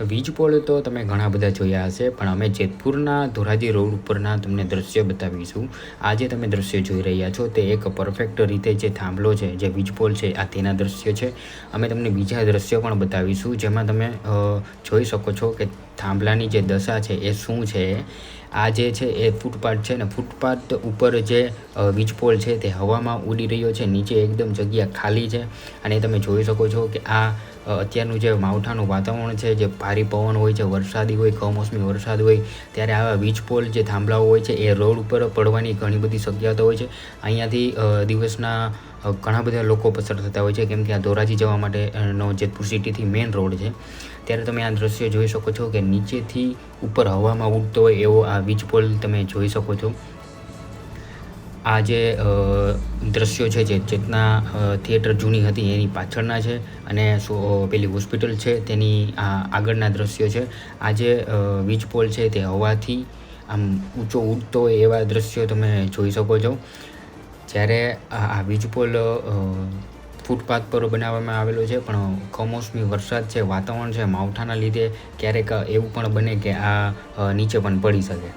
વીજ પોલ તો તમે ઘણા બધા જોયા હશે પણ અમે જેતપુરના ધોરાજી રોડ ઉપરના તમને દ્રશ્ય બતાવીશું. આ જે તમે દ્રશ્ય જોઈ રહ્યા છો તે એક પરફેક્ટ રીતે જે થાંભલો છે જે વીજ પોલ છે આ તેના દ્રશ્ય છે. અમે તમને બીજા દ્રશ્યો પણ બતાવીશું જેમાં તમે જોઈ શકો છો કે થાંભલાની જે દશા છે એ શું છે. આ જે છે એ ફૂટપાથ છે ને ફૂટપાથ ઉપર જે અ, વીજ પોલ છે તે હવામાં ઉડી રહ્યો છે નીચે એકદમ જગ્યા ખાલી છે. અને તમે જોઈ શકો છો કે આ અત્યારનું જે માવઠાનું વાતાવરણ છે, જે ભારે પવન હોય છે, વરસાદી હોય, કમોસમી વરસાદ હોય, ત્યારે આવા વીજ પોલ જે થાંભલાઓ હોય છે, એ રોડ ઉપર પડવાની ઘણી બધી શક્યતા હોય છે. અહીંયાથી દિવસના ઘણા બધા લોકો પસાર થતા હોય છે, કેમ કે આ ધોરાજી જવા માટેનો જેતપુર સિટીથી મેઇન રોડ છે. ત્યારે તમે આ દ્રશ્ય જોઈ શકો છો કે નીચેથી ઉપર હવામાં ઉડતો હોય એવો આ વીજ પોલ તમે જોઈ શકો છો. આ જે દ્રશ્યો છે જે ચેતના થિયેટર જૂની હતી એની પાછળના છે અને પેલી હોસ્પિટલ છે તેની આગળના દ્રશ્યો છે. આ જે વીજ પોલ છે તે હવાથી આમ ઊંચો ઉડતો હોય એવા દ્રશ્યો તમે જોઈ શકો છો. જ્યારે આ વીજ પોલ ફૂટપાથ પર બનાવવામાં આવેલો છે, પણ કમોસમી વરસાદ છે, વાતાવરણ છે, માવઠાના લીધે ક્યારેક એવું પણ બને કે આ નીચે પણ પડી શકે.